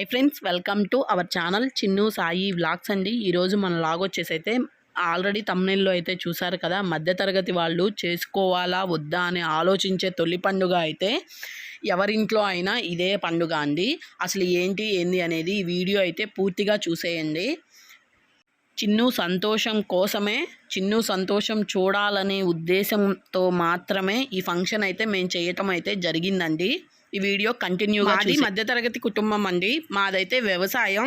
Hi friends welcome to our channel Chinnu Sai vlogs అండి. ఈరోజు మన లాగ్ వచ్చేసి అయితే ఆల్రెడీ తమ్నెల్లో అయితే చూసారు కదా మధ్యతరగతి వాళ్ళు చేసుకోవాలా వద్దా అని ఆలోచించే తొలి పండుగ అయితే ఎవరింట్లో అయినా ఇదే పండుగ అండి. అసలు ఏంటి ఏంది అనేది ఈ వీడియో అయితే పూర్తిగా చూసేయండి. చిన్ను సంతోషం కోసమే చిన్ను సంతోషం చూడాలనే ఉద్దేశంతో మాత్రమే ఈ ఫంక్షన్ అయితే మేము చేయటం అయితే జరిగిందండి. ఈ వీడియో కంటిన్యూగా మాది మధ్యతరగతి కుటుంబం అండి. మాదైతే వ్యవసాయం.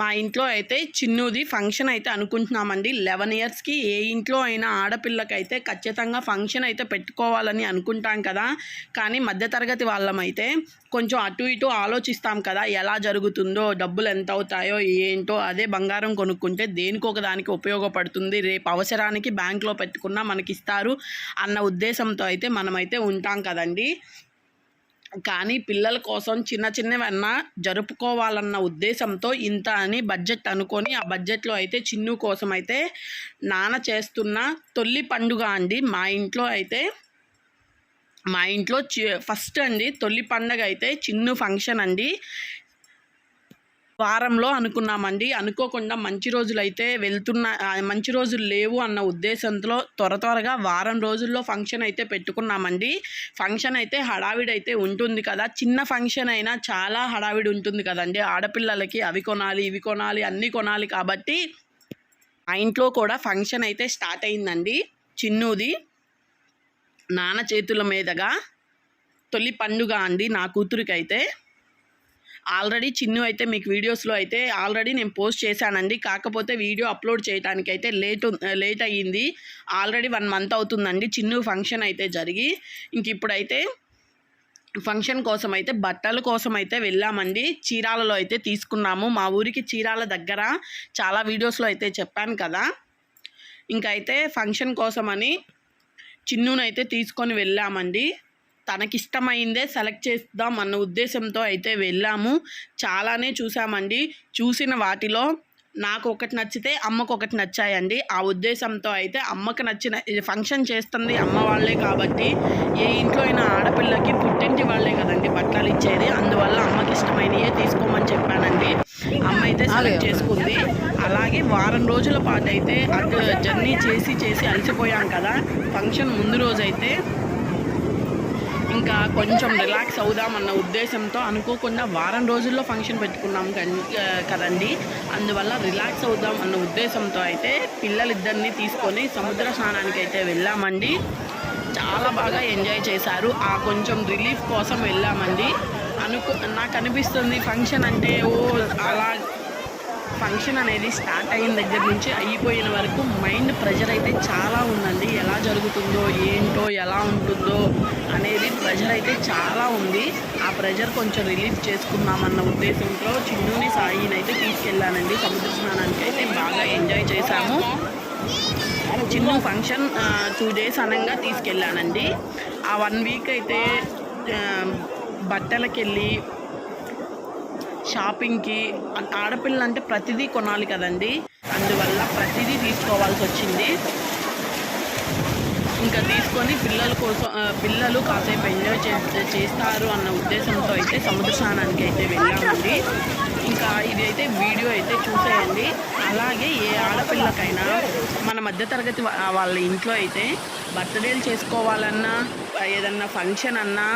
మా ఇంట్లో అయితే చిన్నుది ఫంక్షన్ అయితే అనుకుంటున్నామండి. లెవెన్ ఇయర్స్కి ఏ ఇంట్లో అయినా ఆడపిల్లకైతే ఖచ్చితంగా ఫంక్షన్ అయితే పెట్టుకోవాలని అనుకుంటాం కదా. కానీ మధ్యతరగతి వాళ్ళమైతే కొంచెం అటు ఇటు ఆలోచిస్తాం కదా. ఎలా జరుగుతుందో డబ్బులు ఎంత అవుతాయో ఏంటో అదే బంగారం కొనుక్కుంటే దేనికి ఒక దానికి ఉపయోగపడుతుంది. రేపు అవసరానికి బ్యాంక్లో పెట్టుకున్నా మనకి ఇస్తారు అన్న ఉద్దేశంతో అయితే మనమైతే ఉంటాం కదండి. కానీ పిల్లల కోసం చిన్న చిన్నవన్నా జరుపుకోవాలన్న ఉద్దేశంతో ఇంత అని బడ్జెట్ అనుకొని ఆ బడ్జెట్లో అయితే చిన్ను కోసం అయితే నాన్న చేస్తున్న తొలి పండుగ అండి. మా ఇంట్లో అయితే మా ఇంట్లో చి ఫస్ట్ అండి తొలి పండగ అయితే చిన్ను ఫంక్షన్ అండి. వారంలో అనుకున్నామండి. అనుకోకుండా మంచి రోజులు అయితే వెళ్తున్న మంచి రోజులు లేవు అన్న ఉద్దేశంతో త్వర త్వరగా వారం రోజుల్లో ఫంక్షన్ అయితే పెట్టుకున్నామండి. ఫంక్షన్ అయితే హడావిడి అయితే ఉంటుంది కదా. చిన్న ఫంక్షన్ అయినా చాలా హడావిడి ఉంటుంది కదండి. ఆడపిల్లలకి అవి కొనాలి ఇవి కొనాలి అన్నీ కొనాలి కాబట్టి ఆ ఇంట్లో కూడా ఫంక్షన్ అయితే స్టార్ట్ అయిందండి. చిన్నది నాన్న చేతుల మీదుగా తొలి పండుగ అండి నా కూతురికి అయితే ఆల్రెడీ చిన్ను అయితే మీకు వీడియోస్లో అయితే ఆల్రెడీ నేను పోస్ట్ చేశానండి. కాకపోతే వీడియో అప్లోడ్ చేయడానికి అయితే లేట్ లేట్ అయ్యింది. ఆల్రెడీ వన్ మంత్ అవుతుందండి చిన్ను ఫంక్షన్ అయితే జరిగి. ఇంక ఇప్పుడైతే ఫంక్షన్ కోసం అయితే బట్టల కోసం అయితే వెళ్ళామండి. చీరాలలో అయితే తీసుకున్నాము. మా ఊరికి చీరాల దగ్గర చాలా వీడియోస్లో అయితే చెప్పాను కదా. ఇంకైతే ఫంక్షన్ కోసమని చిన్నునైతే తీసుకొని వెళ్ళామండి. తనకిష్టమైందే సెలెక్ట్ చేద్దాం అన్న ఉద్దేశంతో అయితే వెళ్ళాము. చాలానే చూసామండి. చూసిన వాటిలో నాకు ఒకటి నచ్చితే అమ్మకు ఒకటి నచ్చాయండి. ఆ ఉద్దేశంతో అయితే అమ్మకు నచ్చిన ఫంక్షన్ చేస్తుంది అమ్మ వాళ్ళే కాబట్టి ఏ ఇంట్లో అయినా ఆడపిల్లకి పుట్టింటి వాళ్ళే కదండి బట్టలు ఇచ్చేది. అందువల్ల అమ్మకి ఇష్టమైనయే తీసుకోమని చెప్పానండి. అమ్మ అయితే సెలెక్ట్ చేసుకుంది. అలాగే వారం రోజుల పాటు అయితే అటు జర్నీ చేసి చేసి అలసిపోయాం కదా. ఫంక్షన్ ముందు రోజు అయితే ఇంకా కొంచెం రిలాక్స్ అవుదామన్న ఉద్దేశంతో అనుకోకుండా వారం రోజుల్లో ఫంక్షన్ పెట్టుకున్నాం కన్- కదండి. అందువల్ల రిలాక్స్ అవుదాం అన్న ఉద్దేశంతో అయితే పిల్లలిద్దరిని తీసుకొని సముద్ర స్నానానికి అయితే వెళ్ళామండి. చాలా బాగా ఎంజాయ్ చేశారు. ఆ కొంచెం రిలీఫ్ కోసం వెళ్ళామండి. అనుకు నాకు అనిపిస్తుంది ఫంక్షన్ అంటే ఓ అలా ఫంక్షన్ అనేది స్టార్ట్ అయిన దగ్గర నుంచి అయిపోయిన వరకు మైండ్ ప్రెషర్ అయితే చాలా ఉందండి. ఎలా జరుగుతుందో ఏంటో ఎలా ఉంటుందో అనేది ప్రెషర్ అయితే చాలా ఉంది. ఆ ప్రెషర్ కొంచెం రిలీఫ్ చేసుకుందామన్న ఉద్దేశంతో చిన్నుని సాయిని అయితే తీసుకెళ్ళానండి. సముద్ర స్నానానికి అయితే బాగా ఎంజాయ్ చేశాము. చిన్న ఫంక్షన్ టూ డేస్ అనంగా తీసుకెళ్ళానండి. ఆ వన్ వీక్ అయితే బట్టలకెళ్ళి బట్టలకి వెళ్ళి షాపింగ్కి. ఆడపిల్ల ఆడపిల్లలు అంటే ప్రతిదీ కొనాలి కదండి. అందువల్ల ప్రతిదీ తీసుకోవాల్సి వచ్చింది. ఇంకా తీసుకొని పిల్లల కోసం పిల్లలు కాసేపు ఎంజాయ్ చే చేస్తారు అన్న ఉద్దేశంతో అయితే సముద్ర స్నానానికి అయితే వెళ్ళామండి. ఇంకా ఇది అయితే వీడియో అయితే చూసేయండి. అలాగే ఏ ఆడపిల్లకైనా మన మధ్యతరగతి వాళ్ళ ఇంట్లో అయితే బర్త్డేలు చేసుకోవాలన్నా ఏదన్నా ఫంక్షన్ అన్నా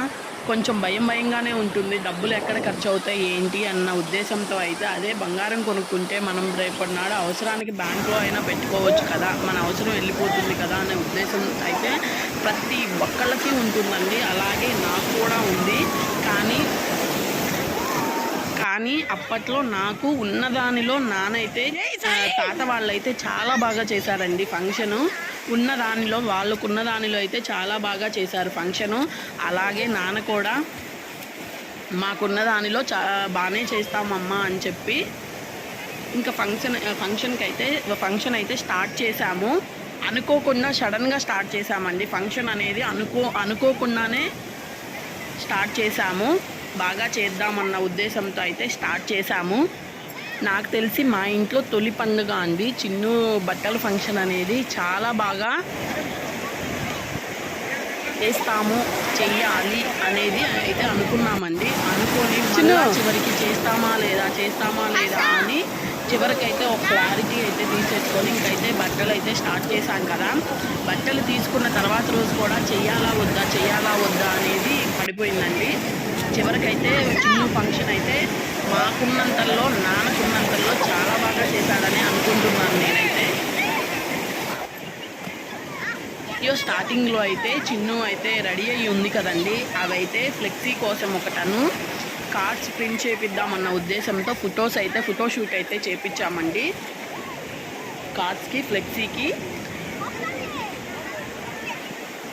కొంచెం భయం భయంగానే ఉంటుంది. డబ్బులు ఎక్కడ ఖర్చు అవుతాయి ఏంటి అన్న ఉద్దేశంతో అయితే అదే బంగారం కొనుక్కుంటే మనం రేపటి నాడు అవసరానికి బ్యాంకులో అయినా పెట్టుకోవచ్చు కదా. మన అవసరం వెళ్ళిపోతుంది కదా అనే ఉద్దేశం అయితే ప్రతి ఒక్కళ్ళకి ఉంటుందండి. అలాగే నాకు కూడా ఉంది. కానీ కానీ అప్పట్లో నాకు ఉన్నదానిలో నానైతే తాత వాళ్ళైతే చాలా బాగా చేశారండి ఫంక్షను. ఉన్న దానిలో వాళ్ళకున్న దానిలో అయితే చాలా బాగా చేశారు ఫంక్షను. అలాగే నాన్న కూడా మాకున్న దానిలో చా బాగానే చేస్తామమ్మా అని చెప్పి ఇంకా ఫంక్షన్ ఫంక్షన్కి అయితే ఫంక్షన్ అయితే స్టార్ట్ చేశాము. అనుకోకుండా సడన్గా స్టార్ట్ చేశామండి. ఫంక్షన్ అనేది అనుకో అనుకోకుండానే స్టార్ట్ చేశాము. బాగా చేద్దామన్న ఉద్దేశంతో అయితే స్టార్ట్ చేశాము. నాకు తెలిసి మా ఇంట్లో తొలి పండుగ అండి. చిన్ను బట్టల ఫంక్షన్ అనేది చాలా బాగా చేస్తాము చెయ్యాలి అనేది అయితే అనుకున్నామండి. అనుకొని చివరికి చేస్తామా లేదా చేస్తామా లేదా అని చివరికైతే ఒక క్లారిటీ అయితే తీసేసుకొని ఇంకైతే బట్టలు అయితే స్టార్ట్ చేశాం కదా. బట్టలు తీసుకున్న తర్వాత రోజు కూడా చెయ్యాలా వద్దా చెయ్యాలా వద్దా అనేది పడిపోయిందండి. చివరికైతే చిన్న ఫంక్షన్ అయితే మాకున్నంతల్లో నాన్నకున్నంతల్లో చాలా బాగా చేశాడని అనుకుంటున్నాను నేనైతే. వీడియో స్టార్టింగ్లో అయితే చిన్ను అయితే రెడీ అయ్యి ఉంది కదండి. అవైతే ఫ్లెక్సీ కోసం ఒకటను కార్డ్స్ ప్రింట్ చేపిద్దామన్న ఉద్దేశంతో ఫొటోస్ అయితే ఫోటోషూట్ అయితే చేపించామండి కార్డ్స్కి ఫ్లెక్సీకి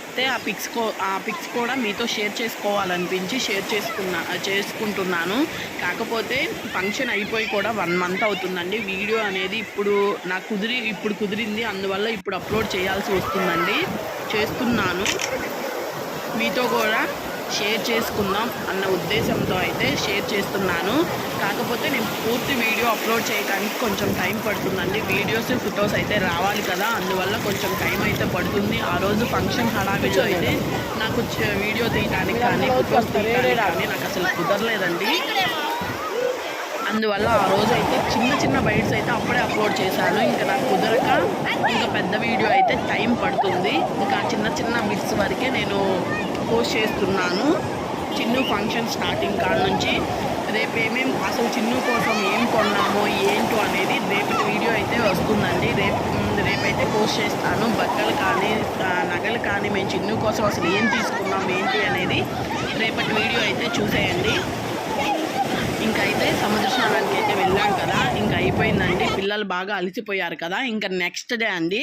అయితే ఆ పిక్స్ కో ఆ పిక్స్ కూడా మీతో షేర్ చేసుకోవాలనిపించి షేర్ చేసుకున్నా చేసుకుంటున్నాను. కాకపోతే ఫంక్షన్ అయిపోయి కూడా వన్ మంత్ అవుతుందండి. వీడియో అనేది ఇప్పుడు నాకు కుదిరి ఇప్పుడు కుదిరింది. అందువల్ల ఇప్పుడు అప్లోడ్ చేయాల్సి వస్తుందండి. చేస్తున్నాను. మీతో కూడా షేర్ చేసుకుందాం అన్న ఉద్దేశంతో అయితే షేర్ చేస్తున్నాను. కాకపోతే నేను పూర్తి వీడియో అప్లోడ్ చేయడానికి కొంచెం టైం పడుతుందండి. వీడియోస్ ఫొటోస్ అయితే రావాలి కదా. అందువల్ల కొంచెం టైం అయితే పడుతుంది. ఆ రోజు ఫంక్షన్ హడావిడిలో అయితే నాకు వీడియో తీయడానికి కానీ ఫొటోస్ తీయడానికి కానీ నాకు అసలు కుదరలేదండి. అందువల్ల ఆ రోజు అయితే చిన్న చిన్న బైట్స్ అయితే అప్పుడే అప్లోడ్ చేశాను. ఇంకా నాకు కుదరక ఇంకా పెద్ద వీడియో అయితే టైం పడుతుంది. ఇంకా చిన్న చిన్న బిట్స్ వరకే నేను పోస్ట్ చేస్తున్నాను. చిన్ను ఫంక్షన్ స్టార్టింగ్ కాడ నుంచి. రేపు ఏమేం అసలు చిన్ను కోసం ఏం కొన్నామో ఏంటో అనేది రేపు వీడియో అయితే వస్తుందండి. రేపు రేపైతే పోస్ట్ చేస్తాను. బట్టలు కానీ నగలు కానీ మేము చిన్ను కోసం అసలు ఏం తీసుకున్నాం ఏంటి అనేది రేపటి వీడియో అయితే చూసేయండి. ఇంకైతే అయితే సముద్ర స్నానానికి అయితే వెళ్ళాం కదా. ఇంకా అయిపోయిందండి. పిల్లలు బాగా అలిసిపోయారు కదా. ఇంకా నెక్స్ట్ డే అండి.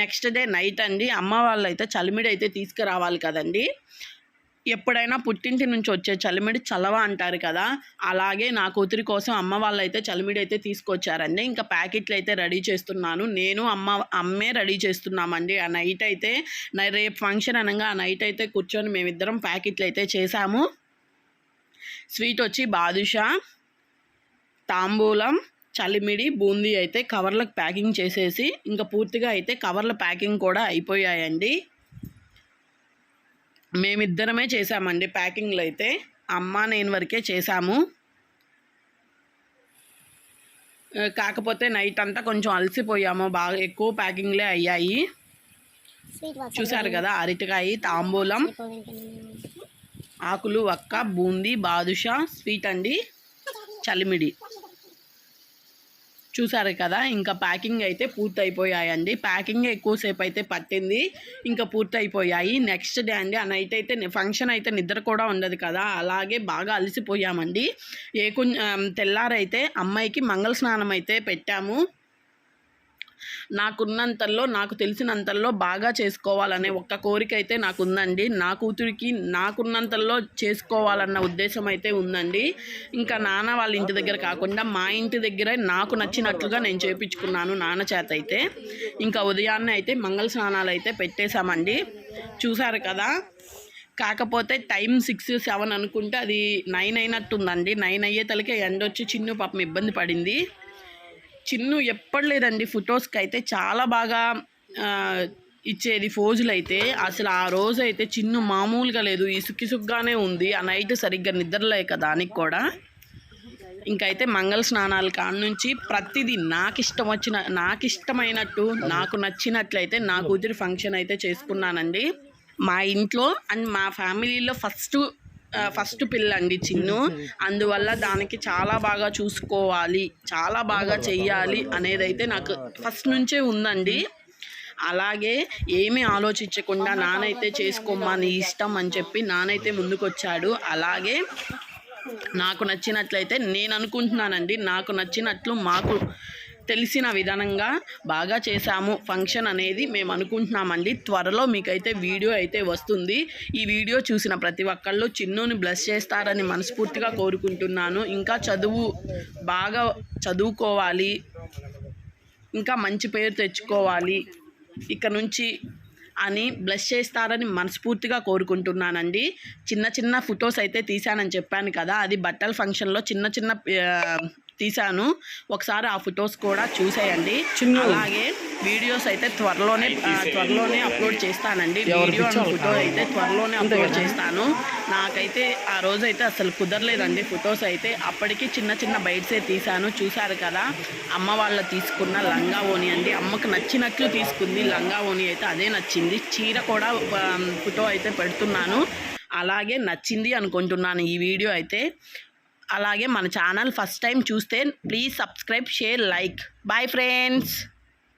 నెక్స్ట్ డే నైట్ అండి. అమ్మ వాళ్ళు అయితే చలిమిడి అయితే తీసుకురావాలి కదండి. ఎప్పుడైనా పుట్టింటి నుంచి వచ్చే చలిమిడి చలవ అంటారు కదా. అలాగే నా కూతురి కోసం అమ్మ వాళ్ళు అయితే చలిమిడి అయితే తీసుకొచ్చారండి. ఇంకా ప్యాకెట్లు అయితే రెడీ చేస్తున్నాను. నేను అమ్మ అమ్మే రెడీ చేస్తున్నామండి. ఆ నైట్ అయితే రేపు ఫంక్షన్ అనగా ఆ నైట్ అయితే కూర్చొని మేమిద్దరం ప్యాకెట్లు అయితే చేసాము స్వీట్ వచ్చి బాదుషా తాంబూలం చలిమిడి బూందీ అయితే కవర్లకు ప్యాకింగ్ చేసేసి ఇంకా పూర్తిగా అయితే కవర్ల ప్యాకింగ్ కూడా అయిపోయాయండి. మేమిద్దరమే చేసామండి ప్యాకింగ్లు అయితే. అమ్మ నేను వరకే చేసాము ఆ, కాకపోతే నైట్ అంతా కొంచెం అలసిపోయాము. బాగా ఎక్కువ ప్యాకింగ్లే అయ్యాయి. చూసారు కదా అరటికాయ తాంబూలం ఆకులు వక్క బూందీ బాదుషా స్వీట్ అండి. చలిమిడి. చూసారు కదా ఇంకా ప్యాకింగ్ అయితే పూర్తయిపోయాయండి. ప్యాకింగ్ ఎక్కువసేపు అయితే పట్టింది ఇంకా పూర్తయిపోయాయి. నెక్స్ట్ డే అండి ఆ నైట్ అయితే ఫంక్షన్ అయితే నిద్ర కూడా ఉండదు కదా అలాగే బాగా అలసిపోయామండి. ఏ కొంచెం తెల్లారైతే అమ్మాయికి మంగళ స్నానం అయితే పెట్టాము. నాకున్నంతల్లో నాకు తెలిసినంతల్లో బాగా చేసుకోవాలనే ఒక్క కోరిక అయితే నాకు ఉందండి నా కూతురికి నాకున్నంతల్లో చేసుకోవాలన్న ఉద్దేశం అయితే ఉందండి. ఇంకా నాన్న వాళ్ళ ఇంటి దగ్గర కాకుండా మా ఇంటి దగ్గర నాకు నచ్చినట్లుగా నేను చేపించుకున్నాను నాన్న చేత అయితే ఇంకా ఉదయాన్నే అయితే మంగళ స్నానాలు అయితే పెట్టేశామండి. చూసారు కదా? కాకపోతే టైం సిక్స్ సెవెన్ అనుకుంటే అది నైన్ అయినట్టుందండి. నైన్ అయ్యే తలకే ఎండ వచ్చి చిన్న పాపం ఇబ్బంది పడింది. చిన్ను ఎప్పుడు లేదండి ఫొటోస్కి అయితే చాలా బాగా ఇచ్చేది ఫోజులు అయితే అసలు ఆ రోజు అయితే చిన్ను మామూలుగా లేదు. ఇసుక్కిసుగ్గానే ఉంది. ఆ నైట్ సరిగ్గా నిద్రలేక దానికి కూడా. ఇంకైతే మంగళ స్నానాల కాడ నుంచి ప్రతిదీ నాకు ఇష్టం వచ్చిన నాకు ఇష్టమైనట్టు నాకు నచ్చినట్లయితే నా కూతురి ఫంక్షన్ అయితే చేసుకున్నానండి. మా ఇంట్లో అండ్ మా ఫ్యామిలీలో ఫస్ట్ ఫస్ట్ పిల్ల అండి చిన్ను. అందువల్ల దానికి చాలా బాగా చూసుకోవాలి చాలా బాగా చెయ్యాలి అనేది అయితే నాకు ఫస్ట్ నుంచే ఉందండి. అలాగే ఏమీ ఆలోచించకుండా నానైతే చేసుకోమ్మా నీ ఇష్టం అని చెప్పి నానైతే ముందుకొచ్చాడు. అలాగే నాకు నచ్చినట్లయితే నేను అనుకుంటున్నానండి నాకు నచ్చినట్లు మాకు తెలిసిన విధానంగా బాగా చేశాము. ఫంక్షన్ అనేది మేము అనుకుంటున్నామండి. త్వరలో మీకైతే వీడియో అయితే వస్తుంది. ఈ వీడియో చూసిన ప్రతి ఒక్కళ్ళు చిన్నుని బ్లెస్ చేస్తారని మనస్ఫూర్తిగా కోరుకుంటున్నాను. ఇంకా చదువు బాగా చదువుకోవాలి. ఇంకా మంచి పేరు తెచ్చుకోవాలి. ఇక నుంచి అని బ్లెస్ చేస్తారని మనస్ఫూర్తిగా కోరుకుంటున్నానండి. చిన్న చిన్న ఫొటోస్ అయితే తీశానని చెప్పాను కదా. అది బట్టల ఫంక్షన్లో చిన్న చిన్న తీశాను. ఒకసారి ఆ ఫొటోస్ కూడా చూసేయండి. అలాగే వీడియోస్ అయితే త్వరలోనే త్వరలోనే అప్లోడ్ చేస్తానండి. Video photo. అయితే త్వరలోనే అప్లోడ్? చేస్తాను. నాకైతే ఆ రోజు అయితే అసలు కుదరలేదండి ఫొటోస్ అయితే. అప్పటికి చిన్న చిన్న బైట్సే తీశాను. చూశారు కదా అమ్మ వాళ్ళ తీసుకున్న లంగా ఓని అండి. అమ్మకు నచ్చినట్లు తీసుకుంది. లంగా ఓని అయితే అదే నచ్చింది. చీర కూడా ఫోటో అయితే పెడుతున్నాను. అలాగే నచ్చింది అనుకుంటున్నాను ఈ వీడియో అయితే. అలాగే మన ఛానల్ ఫస్ట్ టైం చూస్తే please subscribe share like. Bye friends.